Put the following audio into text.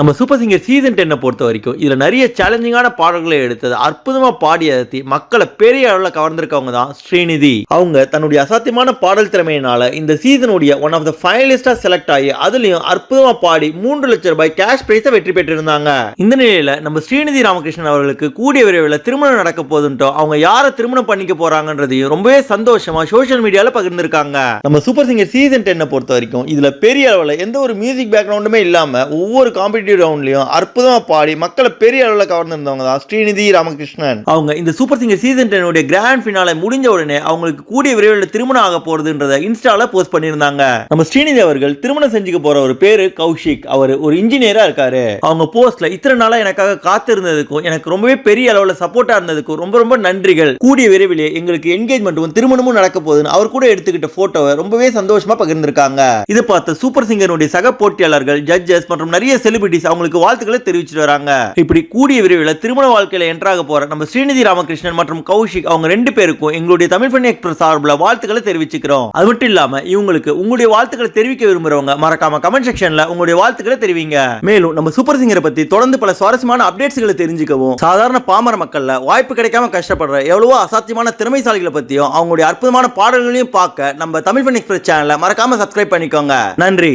நம்ம super singer season டென்னை பொறுத்த வரைக்கும் இதுல நிறைய சேலஞ்சிங்கான பாடல்களை எடுத்தது அற்புதமா பாடி மக்களை பெரிய அளவில் கவர்ந்திருக்கவங்க தான் ஸ்ரீநிதி. அவங்க தன்னுடைய அசாத்தியமான பாடல் திறமையினால இந்த சீசனுடைய ஒன் ஆஃப் த ஃபைனலிஸ்டாக செலக்ட் ஆகி அதுலயும் அற்புதமாக பாடி மூன்று லட்சம் ரூபாய் கேஷ் பிரைஸை வெற்றி பெற்றிருந்தாங்க. இந்த நிலையில நம்ம ஸ்ரீநிதி ராமகிருஷ்ணன் அவர்களுக்கு கூடிய விரைவில் திருமணம் நடக்க போதுன்ட்டோ அவங்க யாரை திருமணம் பண்ணிக்க போறாங்கன்றதையும் ரொம்பவே சந்தோஷமா சோஷியல் மீடியால பகிர்ந்திருக்காங்க. நம்ம சூப்பர் சிங்கர் சீசன் டென்னை பொறுத்த வரைக்கும் இதுல பெரிய அளவில் எந்த ஒரு மியூசிக் பேக்ரவுண்டுமே இல்லாமல் ஒவ்வொரு காம்படிட்டிவ் ரவுண்ட்லயும் அற்புதமா பாடி மக்களை பெரிய அளவில் கவர்ந்திருந்தவங்க தான் ஸ்ரீநிதி ராமகிருஷ்ணன். அவங்க இந்த சூப்பர் சிங்கர் சீசன் டென்னுடைய கிராண்ட் ஃபினாலே முடிஞ்ச உடனே அவங்களுக்கு கூடிய விரைவில் திருமணம் ஆக போறதுன்றத இன்ஸ்டால போஸ்ட் பண்ணியிருந்தாங்க. நம்ம ஸ்ரீநிதி அவர்கள் திருமணம் செஞ்சுக்க போற ஒரு பேரு கௌஷிக். அவர் ஒரு இன்ஜினியரா இருக்காரு. அவங்க போஸ்ட்ல இத்தனை நாளா எனக்காக காத்திருந்ததுக்கும் எனக்கு ரொம்பவே பெரிய அளவில் சப்போர்ட்டா இருந்ததுக்கும் ரொம்ப ரொம்ப நன்றிகள். கூடிய விரைவிலே எங்களுக்கு என்கேஜ்மெண்ட்டும் திருமணமும் நடக்க போகுதுன்னு அவர் கூட எடுத்துக்கிட்ட போட்டோவை ரொம்பவே சந்தோஷமா பகிர்ந்திருக்காங்க. இதை பார்த்த சூப்பர் சிங்கருடைய சக போட்டியாளர்கள் ஜட்ஜஸ் மற்றும் நிறைய செலிபிரிட்டிஸ் அவங்களுக்கு வாழ்த்துக்களை தெரிவிச்சிட்டு வராங்க. இப்படி கூடிய விரைவில் திருமண வாழ்க்கையில என்ட்ராக போற நம்ம ஸ்ரீநிதி ராமகிருஷ்ணன் மற்றும் கௌஷிக் அவங்க ரெண்டு பேருக்கும் எங்களுடைய தமிழ் பண்ணி எக்ஸ்பிரஸ் சார்பில் வாழ்த்துக்களை தெரிவிச்சுக்கிறோம். அது மட்டும் இல்லாம இவங்களுக்கு உங்களுடைய வாழ்த்துக்களை தெரிவிக்க விரும்புறவங்க மறக்காம கமெண்ட் செக்ஷன்ல உங்களுடைய வாழ்த்துக்களை தெரிவிங்க. மேலும் நம்ம சூப்பர் சிங்கரை பத்தி தொடர்ந்து பல சுவாரஸ்யமான அப்டேட்ஸ்களை தெரிஞ்சுக்கவும் சாதாரண பாமர மக்கள்ல வாய்ப்பு கிடைக்காம கஷ்டப்படுற எவ்வளவோ அசாத்தியமான திறமைசாலிகளை பத்தியும் அவங்களுடைய அற்புதமான பாடல்களையும் பார்க்க நம்ம தமிழ் பண்ணி எக்ஸ்பிரஸ் சேனலை மறக்காம சப்ஸ்கிரைப் பண்ணிக்கோங்க. நன்றி.